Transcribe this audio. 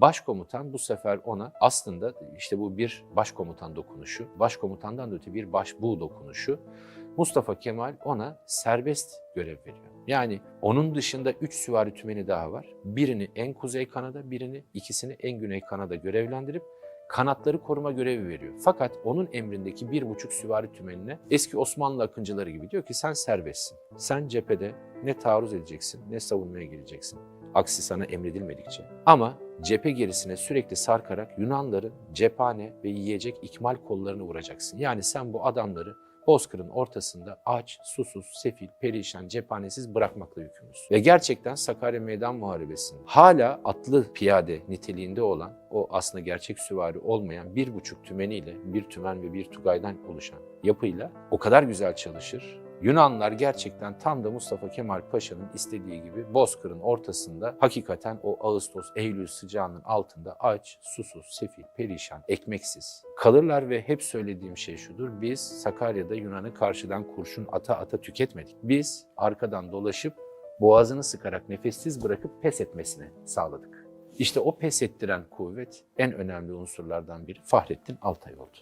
Başkomutan bu sefer ona aslında işte bu bir başkomutan dokunuşu, başkomutandan da öte bir başbuğ dokunuşu. Mustafa Kemal ona serbest görev veriyor. Yani onun dışında 3 süvari tümeni daha var. Birini en kuzey kanada, birini ikisini en güney kanada görevlendirip kanatları koruma görevi veriyor. Fakat onun emrindeki bir buçuk süvari tümenine eski Osmanlı akıncıları gibi diyor ki sen serbestsin. Sen cephede ne taarruz edeceksin ne savunmaya gireceksin. Aksi sana emredilmedikçe. Ama cephe gerisine sürekli sarkarak Yunanların cephane ve yiyecek ikmal kollarını vuracaksın. Yani sen bu adamları Bozkır'ın ortasında aç, susuz, sefil, perişan, cephanesiz bırakmakla yükümlüsün. Ve gerçekten Sakarya Meydan Muharebesi'nde hala atlı piyade niteliğinde olan o aslında gerçek süvari olmayan bir buçuk tümeniyle bir tümen ve bir tugaydan oluşan yapıyla o kadar güzel çalışır. Yunanlar gerçekten tam da Mustafa Kemal Paşa'nın istediği gibi Bozkır'ın ortasında hakikaten o Ağustos, Eylül sıcağının altında aç, susuz, sefil, perişan, ekmeksiz kalırlar ve hep söylediğim şey şudur. Biz Sakarya'da Yunan'ı karşıdan kurşun ata ata tüketmedik. Biz arkadan dolaşıp boğazını sıkarak nefessiz bırakıp pes etmesini sağladık. İşte o pes ettiren kuvvet en önemli unsurlardan biri Fahrettin Altay oldu.